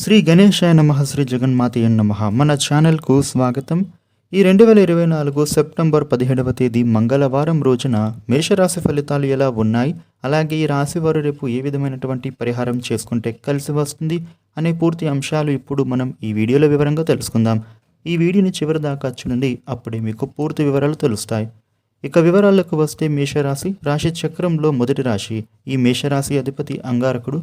శ్రీ గణేశాయ నమ శ్రీ జగన్మాతయ్య నమ. మన ఛానల్కు స్వాగతం. ఈ రెండు వేల ఇరవై నాలుగు సెప్టెంబర్ పదిహేడవ తేదీ మంగళవారం రోజున మేషరాశి ఫలితాలు ఎలా ఉన్నాయి? అలాగే ఈ రాశి వారు రేపు ఏ విధమైనటువంటి పరిహారం చేసుకుంటే కలిసి వస్తుంది? అనే పూర్తి అంశాలు ఇప్పుడు మనం ఈ వీడియోలో వివరంగా తెలుసుకుందాం. ఈ వీడియోని చివరి దాకా చూడండి అప్పుడే మీకు పూర్తి వివరాలు తెలుస్తాయి. ఇక వివరాలకు వస్తే మేషరాశి రాశి చక్రంలో మొదటి రాశి. ఈ మేషరాశి అధిపతి అంగారకుడు.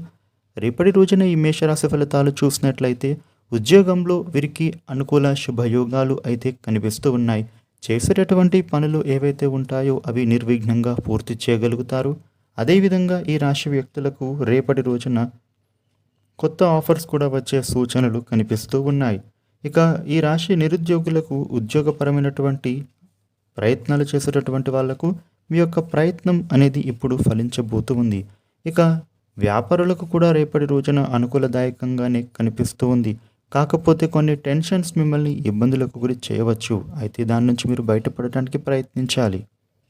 రేపటి రోజున ఈ మేషరాశి ఫలితాలు చూసినట్లయితే ఉద్యోగంలో వీరికి అనుకూల శుభయోగాలు అయితే కనిపిస్తూ ఉన్నాయి. చేసేటటువంటి పనులు ఏవైతే ఉంటాయో అవి నిర్విఘ్నంగా పూర్తి చేయగలుగుతారు. అదేవిధంగా ఈ రాశి వ్యక్తులకు రేపటి రోజున కొత్త ఆఫర్స్ కూడా వచ్చే సూచనలు కనిపిస్తూ ఉన్నాయి. ఇక ఈ రాశి నిరుద్యోగులకు ఉద్యోగపరమైనటువంటి ప్రయత్నాలు చేసేటటువంటి వాళ్ళకు మీ యొక్క ప్రయత్నం అనేది ఇప్పుడు ఫలించబోతూ ఉంది. ఇక వ్యాపారులకు కూడా రేపటి రోజున అనుకూలదాయకంగానే కనిపిస్తూ ఉంది. కాకపోతే కొన్ని టెన్షన్స్ మిమ్మల్ని ఇబ్బందులకు గురి చేయవచ్చు. అయితే దాని నుంచి మీరు బయటపడటానికి ప్రయత్నించాలి.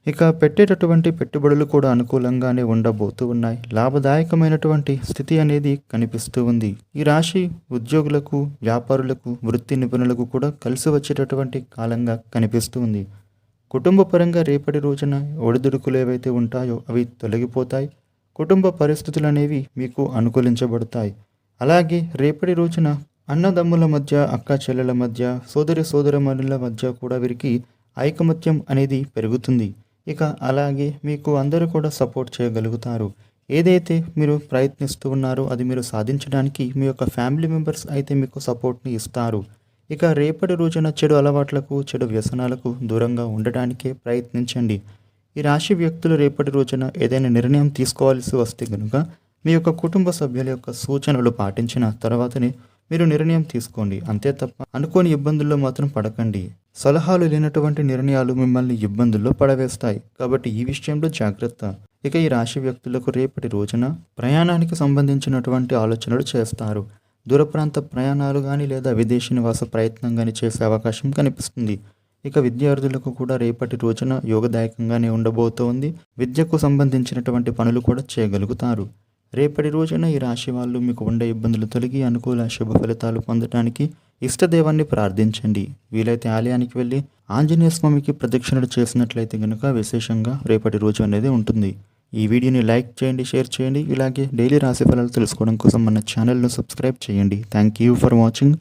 ఇక పెట్టేటటువంటి పెట్టుబడులు కూడా అనుకూలంగానే ఉండబోతూ ఉన్నాయి. లాభదాయకమైనటువంటి స్థితి అనేది కనిపిస్తూ ఉంది. ఈ రాశి ఉద్యోగులకు వ్యాపారులకు వృత్తి నిపుణులకు కూడా కలిసి వచ్చేటటువంటి కాలంగా కనిపిస్తూ ఉంది. కుటుంబ పరంగా రేపటి రోజున ఒడిదుడుకులు ఏవైతే ఉంటాయో అవి తొలగిపోతాయి. కుటుంబ పరిస్థితులు అనేవి మీకు అనుకూలించబడతాయి. అలాగే రేపటి రోజున అన్నదమ్ముల మధ్య అక్క చెల్లెల మధ్య సోదరి సోదరమణుల మధ్య కూడా వీరికి ఐకమత్యం అనేది పెరుగుతుంది. ఇక అలాగే మీకు అందరూ కూడా సపోర్ట్ చేయగలుగుతారు. ఏదైతే మీరు ప్రయత్నిస్తూ ఉన్నారో అది మీరు సాధించడానికి మీ యొక్క ఫ్యామిలీ మెంబర్స్ అయితే మీకు సపోర్ట్ని ఇస్తారు. ఇక రేపటి రోజున చెడు అలవాట్లకు చెడు వ్యసనాలకు దూరంగా ఉండడానికే ప్రయత్నించండి. ఈ రాశి వ్యక్తులు రేపటి రోజున ఏదైనా నిర్ణయం తీసుకోవాల్సి వస్తే కనుక మీ యొక్క కుటుంబ సభ్యుల యొక్క సూచనలు పాటించిన తర్వాతనే మీరు నిర్ణయం తీసుకోండి. అంతే తప్ప అనుకోని ఇబ్బందుల్లో మాత్రం పడకండి. సలహాలు లేనటువంటి నిర్ణయాలు మిమ్మల్ని ఇబ్బందుల్లో పడవేస్తాయి. కాబట్టి ఈ విషయంలో జాగ్రత్త. ఇక ఈ రాశి వ్యక్తులకు రేపటి రోజున ప్రయాణానికి సంబంధించినటువంటి ఆలోచనలు చేస్తారు. దూర ప్రాంత ప్రయాణాలు కానీ లేదా విదేశీ నివాస ప్రయత్నం కానీ చేసే అవకాశం కనిపిస్తుంది. ఇక విద్యార్థులకు కూడా రేపటి రోజున యోగదాయకంగానే ఉండబోతోంది. విద్యకు సంబంధించినటువంటి పనులు కూడా చేయగలుగుతారు. రేపటి రోజున ఈ రాశి వాళ్ళు మీకు ఉండే ఇబ్బందులు తొలగి అనుకూల శుభ ఫలితాలు పొందడానికి ఇష్టదేవాన్ని ప్రార్థించండి. వీలైతే ఆలయానికి వెళ్ళి ఆంజనేయ స్వామికి ప్రదక్షిణలు చేసినట్లయితే కనుక విశేషంగా రేపటి రోజు అనేది ఉంటుంది. ఈ వీడియోని లైక్ చేయండి షేర్ చేయండి. ఇలాగే డైలీ రాశి ఫలాలు తెలుసుకోవడం కోసం మన ఛానల్ను సబ్స్క్రైబ్ చేయండి. Thank you for watching.